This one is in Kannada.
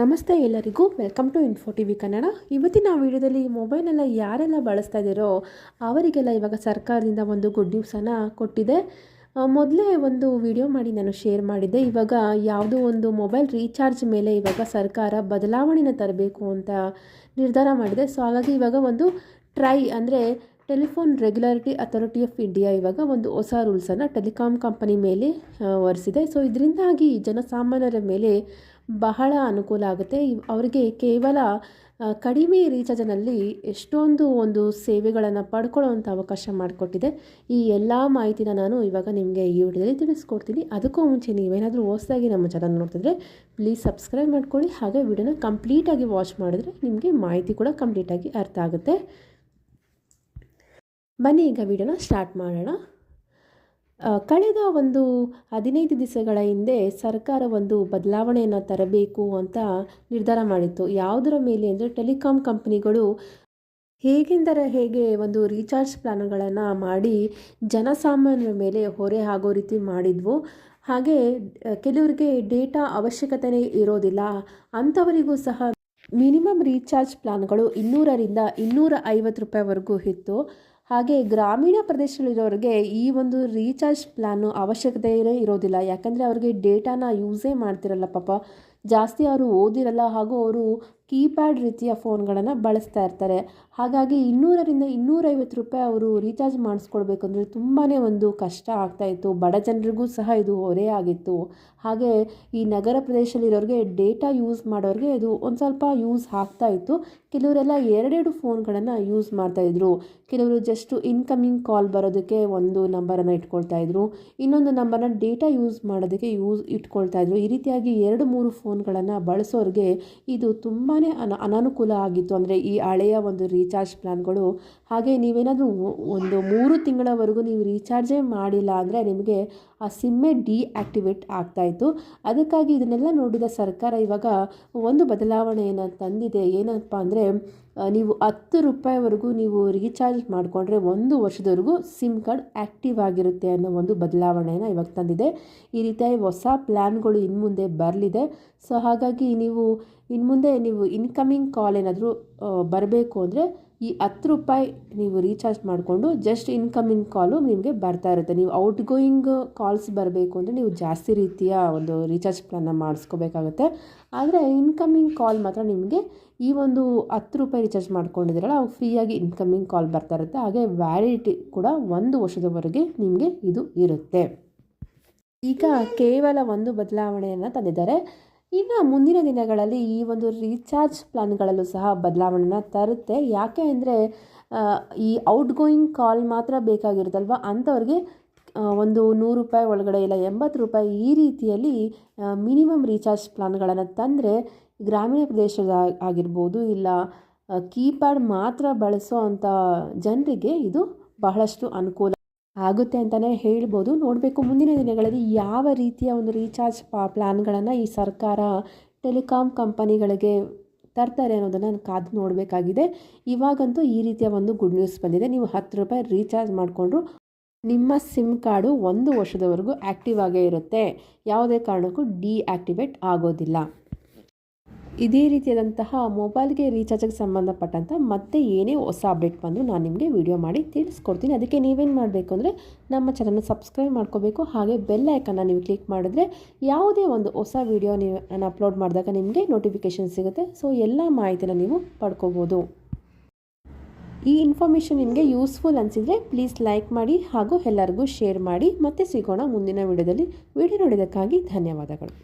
ನಮಸ್ತೆ ಎಲ್ಲರಿಗೂ, welcome to info T V Kannada. ಇವತ್ತಿನ ವಿಡಿಯೋದಲ್ಲಿ ಮೊಬೈಲೆಲ್ಲ ಯಾರೆಲ್ಲ ಬಳಸ್ತಾ ಇದ್ದೀರೋ ಅವರಿಗೆಲ್ಲ ಇವಾಗ ಸರ್ಕಾರದಿಂದ ಒಂದು ಗುಡ್ ನ್ಯೂಸನ್ನು ಕೊಟ್ಟಿದೆ. ಮೊದಲೇ ಒಂದು ವಿಡಿಯೋ ಮಾಡಿ ನಾನು ಶೇರ್ ಮಾಡಿದ್ದೆ. ಇವಾಗ ಯಾವುದೋ ಒಂದು ಮೊಬೈಲ್ ರೀಚಾರ್ಜ್ ಮೇಲೆ ಇವಾಗ ಸರ್ಕಾರ ಬದಲಾವಣೆನ ತರಬೇಕು ಅಂತ ನಿರ್ಧಾರ ಮಾಡಿದೆ. ಸೊ ಹಾಗಾಗಿ ಇವಾಗ ಒಂದು ಟ್ರೈ ಅಂದರೆ telephone regularity authority of India ಇವಾಗ ಒಂದು ಹೊಸ ರೂಲ್ಸನ್ನು ಟೆಲಿಕಾಮ್ ಕಂಪನಿ ಮೇಲೆ ಒರೆಸಿದೆ. ಸೊ ಇದರಿಂದಾಗಿ ಜನಸಾಮಾನ್ಯರ ಮೇಲೆ ಬಹಳ ಅನುಕೂಲ ಆಗುತ್ತೆ. ಅವರಿಗೆ ಕೇವಲ ಕಡಿಮೆ ರೀಚಾರ್ಜ್ನಲ್ಲಿ ಎಷ್ಟೊಂದು ಒಂದು ಸೇವೆಗಳನ್ನು ಪಡ್ಕೊಳ್ಳೋವಂಥ ಅವಕಾಶ ಮಾಡಿಕೊಟ್ಟಿದೆ. ಈ ಎಲ್ಲ ಮಾಹಿತಿನ ನಾನು ಇವಾಗ ನಿಮಗೆ ಈ ವಿಡಿಯೋದಲ್ಲಿ ತಿಳಿಸ್ಕೊಡ್ತೀನಿ. ಅದಕ್ಕೂ ಮುಂಚೆ ನೀವೇನಾದರೂ ಹೊಸದಾಗಿ ನಮ್ಮ ಚಾನಲ್ ನೋಡ್ತಿದ್ರೆ ಪ್ಲೀಸ್ ಸಬ್ಸ್ಕ್ರೈಬ್ ಮಾಡ್ಕೊಳ್ಳಿ. ಹಾಗೆ ವಿಡಿಯೋನ ಕಂಪ್ಲೀಟಾಗಿ ವಾಚ್ ಮಾಡಿದ್ರೆ ನಿಮಗೆ ಮಾಹಿತಿ ಕೂಡ ಕಂಪ್ಲೀಟಾಗಿ ಅರ್ಥ ಆಗುತ್ತೆ. ಬನ್ನಿ, ಈಗ ವಿಡಿಯೋನ ಸ್ಟಾರ್ಟ್ ಮಾಡೋಣ. ಕಳೆದ ಒಂದು ಹದಿನೈದು ದಿವಸಗಳ ಹಿಂದೆ ಸರ್ಕಾರ ಒಂದು ಬದಲಾವಣೆಯನ್ನು ತರಬೇಕು ಅಂತ ನಿರ್ಧಾರ ಮಾಡಿತ್ತು. ಯಾವುದರ ಮೇಲೆ ಅಂದರೆ ಟೆಲಿಕಾಂ ಕಂಪ್ನಿಗಳು ಹೇಗೆಂದರೆ ಹೇಗೆ ಒಂದು ರೀಚಾರ್ಜ್ ಪ್ಲಾನ್ಗಳನ್ನು ಮಾಡಿ ಜನಸಾಮಾನ್ಯರ ಮೇಲೆ ಹೊರೆ ಆಗೋ ರೀತಿ ಮಾಡಿದ್ವು. ಹಾಗೆ ಕೆಲವರಿಗೆ ಡೇಟಾ ಅವಶ್ಯಕತೆನೇ ಇರೋದಿಲ್ಲ. ಅಂಥವರಿಗೂ ಸಹ ಮಿನಿಮಮ್ ರೀಚಾರ್ಜ್ ಪ್ಲಾನ್ಗಳು ಇನ್ನೂರರಿಂದ ಇನ್ನೂರ ಐವತ್ತು ರೂಪಾಯಿವರೆಗೂ ಇತ್ತು. ಹಾಗೆ ಗ್ರಾಮೀಣ ಪ್ರದೇಶದಲ್ಲಿರೋರಿಗೆ ಈ ಒಂದು ರೀಚಾರ್ಜ್ ಪ್ಲ್ಯಾನು ಅವಶ್ಯಕತೆ ಇರೋದಿಲ್ಲ. ಯಾಕಂದರೆ ಅವ್ರಿಗೆ ಡೇಟಾನ ಯೂಸೇ ಮಾಡ್ತಿರಲ್ಲ ಪಾಪ. ಜಾಸ್ತಿ ಅವರು ಓದಿರಲ್ಲ ಹಾಗೂ ಅವರು ಕೀಪ್ಯಾಡ್ ರೀತಿಯ ಫೋನ್ಗಳನ್ನು ಬಳಸ್ತಾ ಇರ್ತಾರೆ. ಹಾಗಾಗಿ ಇನ್ನೂರರಿಂದ ಇನ್ನೂರೈವತ್ತು ರೂಪಾಯಿ ಅವರು ರೀಚಾರ್ಜ್ ಮಾಡಿಸ್ಕೊಳ್ಬೇಕು ಅಂದರೆ ತುಂಬಾ ಒಂದು ಕಷ್ಟ ಆಗ್ತಾಯಿತ್ತು ಬಡ ಜನರಿಗೂ ಸಹ ಇದು ಹೊರೆ ಆಗಿತ್ತು. ಹಾಗೆ ಈ ನಗರ ಪ್ರದೇಶದಲ್ಲಿರೋರಿಗೆ ಡೇಟಾ ಯೂಸ್ ಮಾಡೋರಿಗೆ ಇದು ಒಂದು ಸ್ವಲ್ಪ ಯೂಸ್ ಆಗ್ತಾ ಇತ್ತು. ಕೆಲವರೆಲ್ಲ ಎರಡೆರಡು ಫೋನ್ಗಳನ್ನು ಯೂಸ್ ಮಾಡ್ತಾಯಿದ್ರು ಕೆಲವರು ಜಸ್ಟು ಇನ್ಕಮಿಂಗ್ ಕಾಲ್ ಬರೋದಕ್ಕೆ ಒಂದು ನಂಬರನ್ನು ಇಟ್ಕೊಳ್ತಾ ಇದ್ರು. ಇನ್ನೊಂದು ನಂಬರನ್ನ ಡೇಟಾ ಯೂಸ್ ಮಾಡೋದಕ್ಕೆ ಯೂಸ್ ಇಟ್ಕೊಳ್ತಾ ಇದ್ರು. ಈ ರೀತಿಯಾಗಿ ಎರಡು ಮೂರು ಫೋನ್ಗಳನ್ನು ಬಳಸೋರಿಗೆ ಇದು ತುಂಬಾ ಅನ, ಅನಾನುಕೂಲ ಆಗಿತ್ತು. ಅಂದರೆ ಈ ಹಳೆಯ ಒಂದು ರೀಚಾರ್ಜ್ ಪ್ಲ್ಯಾನ್ಗಳು ಹಾಗೆ ನೀವೇನಾದರೂ ಒಂದು ಮೂರು ತಿಂಗಳವರೆಗೂ ನೀವು ರೀಚಾರ್ಜೇ ಮಾಡಿಲ್ಲ ಅಂದರೆ ನಿಮಗೆ ಆ ಸಿಮ್ಮೆ ಡಿಆಕ್ಟಿವೇಟ್ ಆಗ್ತಾಯಿತ್ತು ಅದಕ್ಕಾಗಿ ಇದನ್ನೆಲ್ಲ ನೋಡಿದ ಸರ್ಕಾರ ಇವಾಗ ಒಂದು ಬದಲಾವಣೆಯನ್ನು ತಂದಿದೆ. ಏನಪ್ಪ ಅಂದರೆ ನೀವು ಹತ್ತು ರೂಪಾಯಿವರೆಗೂ ನೀವು ರೀಚಾರ್ಜ್ ಮಾಡಿಕೊಂಡ್ರೆ ಒಂದು ವರ್ಷದವರೆಗೂ ಸಿಮ್ ಕಾರ್ಡ್ ಆ್ಯಕ್ಟಿವ್ ಆಗಿರುತ್ತೆ ಅನ್ನೋ ಒಂದು ಬದಲಾವಣೆಯನ್ನು ಇವಾಗ ತಂದಿದೆ. ಈ ರೀತಿಯಾಗಿ ಹೊಸ ಪ್ಲ್ಯಾನ್ಗಳು ಇನ್ನು ಮುಂದೆ ಬರಲಿದೆ. ಸೊ ಹಾಗಾಗಿ ನೀವು ಇನ್ನು ಮುಂದೆ ನೀವು ಇನ್ಕಮಿಂಗ್ ಕಾಲ್ ಏನಾದರೂ ಬರಬೇಕು ಅಂದರೆ ಈ ಹತ್ತು ರೂಪಾಯಿ ನೀವು ರೀಚಾರ್ಜ್ ಮಾಡಿಕೊಂಡು ಜಸ್ಟ್ ಇನ್ಕಮಿಂಗ್ ಕಾಲು ನಿಮಗೆ ಬರ್ತಾ ಇರುತ್ತೆ. ನೀವು ಔಟ್ ಗೋಯಿಂಗ್ ಕಾಲ್ಸ್ ಬರಬೇಕು ಅಂದರೆ ನೀವು ಜಾಸ್ತಿ ರೀತಿಯ ಒಂದು ರೀಚಾರ್ಜ್ ಪ್ಲಾನ್ನ ಮಾಡಿಸ್ಕೋಬೇಕಾಗುತ್ತೆ. ಆದರೆ ಇನ್ಕಮಿಂಗ್ ಕಾಲ್ ಮಾತ್ರ ನಿಮಗೆ ಈ ಒಂದು ಹತ್ತು ರೂಪಾಯಿ ರೀಚಾರ್ಜ್ ಮಾಡ್ಕೊಂಡಿದ್ದೀರಲ್ಲ ಅವು ಫ್ರೀಯಾಗಿ ಇನ್ಕಮಿಂಗ್ ಕಾಲ್ ಬರ್ತಾ ಇರುತ್ತೆ. ಹಾಗೆ ವ್ಯಾಲಿಡಿಟಿ ಕೂಡ ಒಂದು ವರ್ಷದವರೆಗೆ ನಿಮಗೆ ಇದು ಇರುತ್ತೆ. ಈಗ ಕೇವಲ ಒಂದು ಬದಲಾವಣೆಯನ್ನು ತಂದಿದ್ದಾರೆ. ಇನ್ನು ಮುಂದಿನ ದಿನಗಳಲ್ಲಿ ಈ ಒಂದು ರೀಚಾರ್ಜ್ ಪ್ಲಾನ್ಗಳಲ್ಲೂ ಸಹ ಬದಲಾವಣೆನ ತರುತ್ತೆ. ಯಾಕೆ ಅಂದರೆ ಈ ಔಟ್ ಗೋಯಿಂಗ್ ಕಾಲ್ ಮಾತ್ರ ಬೇಕಾಗಿರುತ್ತಲ್ವ? ಅಂಥವ್ರಿಗೆ ಒಂದು ನೂರು ರೂಪಾಯಿ ಒಳಗಡೆ ಇಲ್ಲ, ಎಂಬತ್ತು ರೂಪಾಯಿ ಈ ರೀತಿಯಲ್ಲಿ ಮಿನಿಮಮ್ ರೀಚಾರ್ಜ್ ಪ್ಲಾನ್ಗಳನ್ನು ತಂದರೆ ಗ್ರಾಮೀಣ ಪ್ರದೇಶದ ಆಗಿರ್ಬೋದು, ಇಲ್ಲ ಕೀಪ್ಯಾಡ್ ಮಾತ್ರ ಬಳಸೋ ಜನರಿಗೆ ಇದು ಬಹಳಷ್ಟು ಅನುಕೂಲ ಆಗುತ್ತೆ ಅಂತಲೇ ಹೇಳ್ಬೋದು. ನೋಡಬೇಕು ಮುಂದಿನ ದಿನಗಳಲ್ಲಿ ಯಾವ ರೀತಿಯ ಒಂದು ರೀಚಾರ್ಜ್ ಪಾ ಪ್ಲ್ಯಾನ್ಗಳನ್ನು ಈ ಸರ್ಕಾರ ಟೆಲಿಕಾಂ ಕಂಪನಿಗಳಿಗೆ ತರ್ತಾರೆ ಅನ್ನೋದನ್ನು ನಾನು ಕಾದು ನೋಡಬೇಕಾಗಿದೆ. ಇವಾಗಂತೂ ಈ ರೀತಿಯ ಒಂದು ಗುಡ್ ನ್ಯೂಸ್ ಬಂದಿದೆ. ನೀವು ಹತ್ತು ರೂಪಾಯಿ ರೀಚಾರ್ಜ್ ಮಾಡಿಕೊಂಡ್ರು ನಿಮ್ಮ ಸಿಮ್ ಕಾರ್ಡು ಒಂದು ವರ್ಷದವರೆಗೂ ಆ್ಯಕ್ಟಿವ್ ಆಗೇ ಇರುತ್ತೆ. ಯಾವುದೇ ಕಾರಣಕ್ಕೂ ಡಿಆಕ್ಟಿವೇಟ್ ಆಗೋದಿಲ್ಲ. ಇದೇ ರೀತಿಯಾದಂತಹ ಮೊಬೈಲ್ಗೆ ರೀಚಾರ್ಜ್ಗೆ ಸಂಬಂಧಪಟ್ಟಂಥ ಮತ್ತೆ ಏನೇ ಹೊಸ ಅಪ್ಡೇಟ್ ಬಂದರೂ ನಾನು ನಿಮಗೆ ವಿಡಿಯೋ ಮಾಡಿ ತಿಳಿಸ್ಕೊಡ್ತೀನಿ. ಅದಕ್ಕೆ ನೀವೇನು ಮಾಡಬೇಕು ಅಂದರೆ ನಮ್ಮ ಚಾನಲ್ನ ಸಬ್ಸ್ಕ್ರೈಬ್ ಮಾಡ್ಕೋಬೇಕು. ಹಾಗೆ ಬೆಲ್ ಐಕನ್ನ ನೀವು ಕ್ಲಿಕ್ ಮಾಡಿದ್ರೆ ಯಾವುದೇ ಒಂದು ಹೊಸ ವಿಡಿಯೋ ನೀವು ನಾನು ಅಪ್ಲೋಡ್ ಮಾಡಿದಾಗ ನಿಮಗೆ ನೋಟಿಫಿಕೇಷನ್ ಸಿಗುತ್ತೆ. ಸೊ ಎಲ್ಲ ಮಾಹಿತಿನ ನೀವು ಪಡ್ಕೋಬೋದು. ಈ ಇನ್ಫಾರ್ಮೇಷನ್ ನಿಮಗೆ ಯೂಸ್ಫುಲ್ ಅನಿಸಿದರೆ ಪ್ಲೀಸ್ ಲೈಕ್ ಮಾಡಿ ಹಾಗೂ ಎಲ್ಲರಿಗೂ ಶೇರ್ ಮಾಡಿ. ಮತ್ತೆ ಸಿಗೋಣ ಮುಂದಿನ ವಿಡಿಯೋದಲ್ಲಿ ವಿಡಿಯೋ ನೋಡಿದ್ದಕ್ಕಾಗಿ ಧನ್ಯವಾದಗಳು.